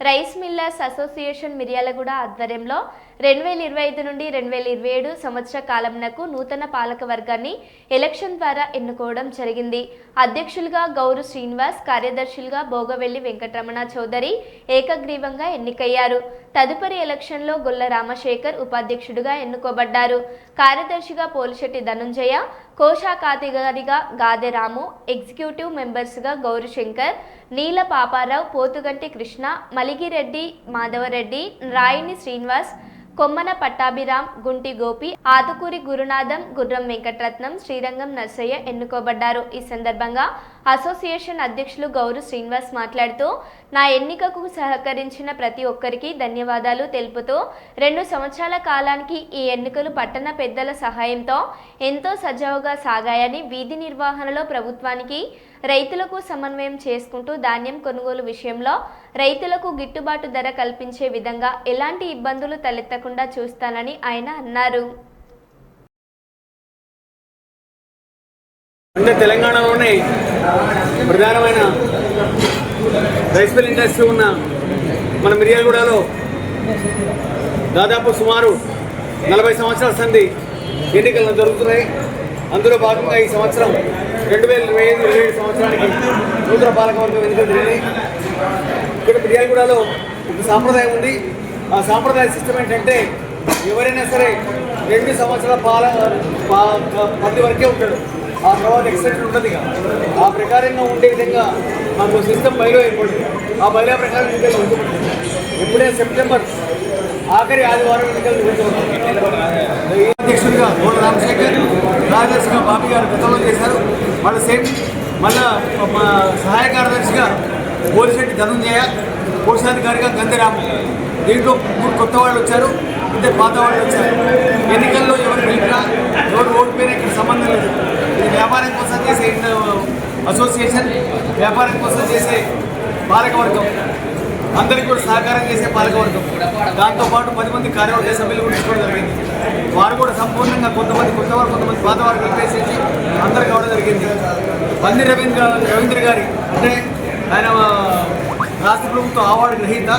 Rice millers association Miryalaguda ఆధ్వర్యంలో రెండు వేల ఇరవై ఐదు నుండి రెండు వేల ఇరవై ఏడు సంవత్సర కాలంనకు నూతన పాలక వర్గాన్ని ఎలక్షన్ ద్వారా ఎన్నుకోవడం జరిగింది. అధ్యక్షులుగా గౌరు శ్రీనివాస్ కార్యదర్శులుగా భోగవెల్లి వెంకటరమణ చౌదరి ఏకగ్రీవంగా ఎన్నికయ్యారు. తదుపరి ఎలక్షన్లో గొల్ల రామశేఖర్ ఉపాధ్యక్షుడిగా ఎన్నుకోబడ్డారు. కార్యదర్శిగా పోలిశెట్టి ధనుంజయ కోశాఖాధికారిగా గాదె రాము ఎగ్జిక్యూటివ్ మెంబర్స్గా గౌరిశంకర్ నీల పాపారావు పోతుగంటి కృష్ణ మలిగిరెడ్డి మాధవరెడ్డి రాయిని శ్రీనివాస్ కొమ్మన పట్టాభిరామ్ గుంటి గోపి ఆతుకూరి గురునాథం గుర్రం వెంకటరత్నం శ్రీరంగం నర్సయ్య ఎన్నుకోబడ్డారు. ఈ సందర్భంగా అసోసియేషన్ అధ్యక్షులు గౌరు శ్రీనివాస్ మాట్లాడుతూ నా ఎన్నికకు సహకరించిన ప్రతి ఒక్కరికి ధన్యవాదాలు తెలుపుతూ రెండు సంవత్సరాల కాలానికి ఈ ఎన్నికలు పట్టణ పెద్దల సహాయంతో ఎంతో సజావుగా సాగాయని వీధి నిర్వహణలో ప్రభుత్వానికి రైతులకు సమన్వయం చేసుకుంటూ ధాన్యం కొనుగోలు విషయంలో రైతులకు గిట్టుబాటు ధర కల్పించే విధంగా ఎలాంటి ఇబ్బందులు తలెత్తకుండా చూస్తానని ఆయన అన్నారు. అంటే తెలంగాణలోనే ప్రధానమైన రైస్ మిల్ ఇండస్ట్రీ ఉన్న మన మిర్యాలగూడలో దాదాపు సుమారు నలభై సంవత్సరాల సంధి ఎన్నికలు జరుగుతున్నాయి. అందులో భాగంగా ఈ సంవత్సరం రెండు వేల ఇరవై ఐదు ఇరవై ఏడు సంవత్సరానికి నూతన పాలకవర్గం ఎన్నికలు జరిగినాయి. ఇక్కడ మిర్యాలగూడలో ఒక సాంప్రదాయం ఉంది. సాంప్రదాయ సిస్టమ్ ఏంటంటే ఎవరైనా సరే రెండు సంవత్సరాల పాల పది వరకే ఉంటాడు. ఆ తర్వాత ఎక్స్టెన్షన్ ఉంటుంది ఆ ప్రకారంగా ఉండే విధంగా మాకు సిస్టమ్ బయలు ఏర్పడుతుంది ఆ బయలు ప్రకారం ఎన్నికలు ఇప్పుడే సెప్టెంబర్ ఆఖరి ఆదివారం ఎన్నికలు జరుగుతుంది అధ్యక్షుడిగా గోడ రామశేఖర్ కార్యదర్శిగా బాబీ గారు గతంలో చేశారు. వాళ్ళ సేమ్ మళ్ళా మా సహాయ కార్యదర్శిగా పోలిశెట్టి ధనుంజయ కోశాధికారిగా గంధరాము. దీంట్లో ముగ్గురు కొత్త వాళ్ళు వచ్చారు ఇద్దరు పాత వాళ్ళు వచ్చారు. ఎన్నికల్లో ఎవరు గెలిపినా ఎవరు ఓడిపోయినా ఇక్కడ సంబంధం లేదు. ఇది వ్యాపారం కోసం చేసే అసోసియేషన్ వ్యాపారం కోసం చేసే పాలకవర్గం. అందరికీ కూడా సహకారం చేసే పాలకవర్గం. దాంతోపాటు పది మంది కార్యవర్గ సభ్యులు కూడా తీసుకోవడం జరిగింది. వారు కూడా సంపూర్ణంగా కొంతమంది కొత్తవారు కొంతమంది పాత వారు కలిపేసేసి అందరు కావడం జరిగింది. పంది రవీంద్ర రవీంద్ర గారి అంటే ఆయన రాష్ట్ర ప్రభుత్వ అవార్డు గ్రహీత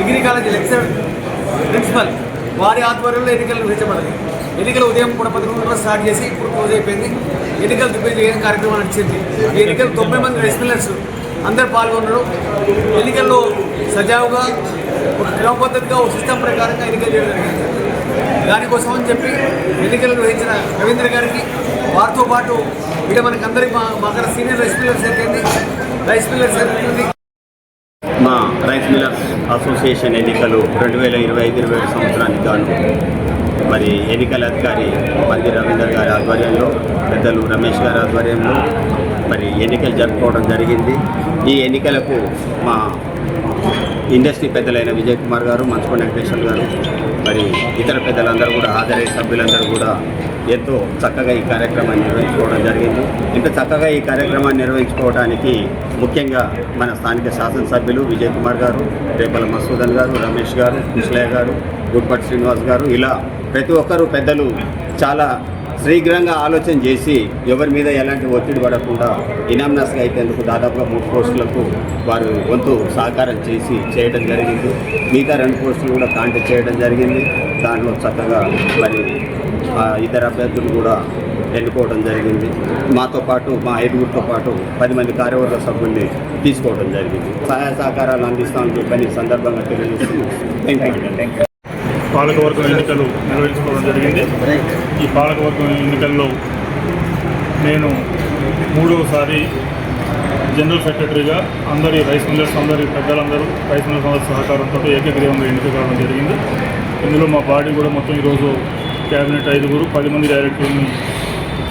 డిగ్రీ కాలేజీ లెక్చరర్ ప్రిన్సిపల్. వారి ఆధ్వర్యంలో ఎన్నికలు నిర్వహించబడింది ఎన్నికలు ఉదయం కూడా పది గంటలకు స్టార్ట్ చేసి ఇప్పుడు క్లోజ్ అయిపోయింది. ఎన్నికలు చేయడం కార్యక్రమం నడిచింది ఈ ఎన్నికలు తొంభై మంది రెస్పిల్లర్స్ అందరు పాల్గొన్నారు. ఎన్నికల్లో సజావుగా ఒక క్రమ పద్ధతిగా ఒక సిస్టమ్ ప్రకారంగా ఎన్నికలు చేయడం జరిగింది. దానికోసం అని చెప్పి ఎన్నికలు నిర్వహించిన రవీంద్ర గారికి వారితో పాటు ఇక మనకి అందరికి మా మా సీనియర్ రైస్ మిల్లర్స్ అయిపోయింది రైస్ మిల్లర్స్ అయిపోయింది మా రైస్ మిల్లర్స్ అసోసియేషన్ ఎన్నికలు రెండు వేల ఇరవై ఐదు ఇరవై ఏడు సంవత్సరానికి గాను. మరి ఎన్నికల అధికారి పంది రవీందర్ గారి ఆధ్వర్యంలో పెద్దలు రమేష్ గారి ఆధ్వర్యంలో మరి ఎన్నికలు జరుపుకోవడం జరిగింది. ఈ ఎన్నికలకు మా ఇండస్ట్రీ పెద్దలైన విజయ్ కుమార్ గారు మంచుకొండ వెంకటేశ్వర్ గారు మరి ఇతర పెద్దలందరూ కూడా హాజరై సభ్యులందరూ కూడా ఎంతో చక్కగా ఈ కార్యక్రమాన్ని నిర్వహించుకోవడం జరిగింది. ఇంత చక్కగా ఈ కార్యక్రమాన్ని నిర్వహించుకోవడానికి ముఖ్యంగా మన స్థానిక శాసనసభ్యులు విజయ్ కుమార్ గారు రేపల మసూదన్ గారు రమేష్ గారు కృష్ణయ్య గారు గుడ్పట్ శ్రీనివాస్ గారు ఇలా ప్రతి ఒక్కరూ పెద్దలు చాలా శీఘ్రంగా ఆలోచన చేసి ఎవరి మీద ఎలాంటి ఒత్తిడి పడకుండా ఇనామినస్గా అయితేందుకు దాదాపుగా మూడు పోస్టులకు వారు వంతు సహకారం చేసి చేయడం జరిగింది. మిగతా రెండు పోస్టులు కూడా కాంటాక్ట్ చేయడం జరిగింది. దాంట్లో చక్కగా మరి ఇద్దరు ఇతర అభ్యర్థులు కూడా ఎన్నుకోవడం జరిగింది. మాతో పాటు మా ఐదుగురితో పాటు పది మంది కార్యవర్గ సభ్యుల్ని తీసుకోవడం జరిగింది. సహాయ సహకారాలు అందిస్తామని చెప్పని సందర్భంగా తెలియజేస్తున్నాం థ్యాంక్ యూ పాలకవర్గం ఎన్నికలు నిర్వహించుకోవడం జరిగింది. ఈ పాలకవర్గం ఎన్నికల్లో నేను మూడవసారి జనరల్ సెక్రటరీగా అందరి రైస్ మిల్లర్స్ అందరి పెద్దలందరూ రైస్ మిల్లర్స్ అందరి సహకారంతో ఏకగ్రీవంగా ఎన్నిక కావడం జరిగింది. ఇందులో మా పార్టీ కూడా మొత్తం ఈరోజు కేబినెట్ ఐదుగురు పది మంది డైరెక్టర్ని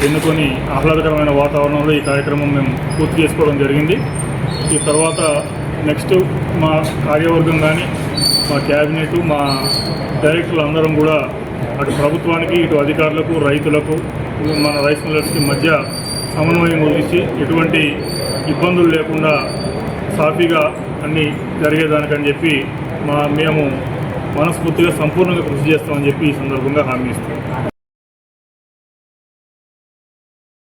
ఎన్నుకొని ఆహ్లాదకరమైన వాతావరణంలో ఈ కార్యక్రమం మేము పూర్తి చేసుకోవడం జరిగింది. ఈ తర్వాత నెక్స్ట్ మా కార్యవర్గం కానీ మా క్యాబినెట్ మా డైరెక్టర్లు అందరం కూడా అటు ప్రభుత్వానికి ఇటు అధికారులకు రైతులకు మన రైస్ మిల్లర్స్కి మధ్య సమన్వయం కుదిర్చి ఎటువంటి ఇబ్బందులు లేకుండా సాఫీగా అన్నీ జరిగేదానికని చెప్పి మా మేము మనస్ఫూర్తిగా సంపూర్ణంగా కృషి చేస్తామని చెప్పి ఈ సందర్భంగా హామీ ఇస్తాం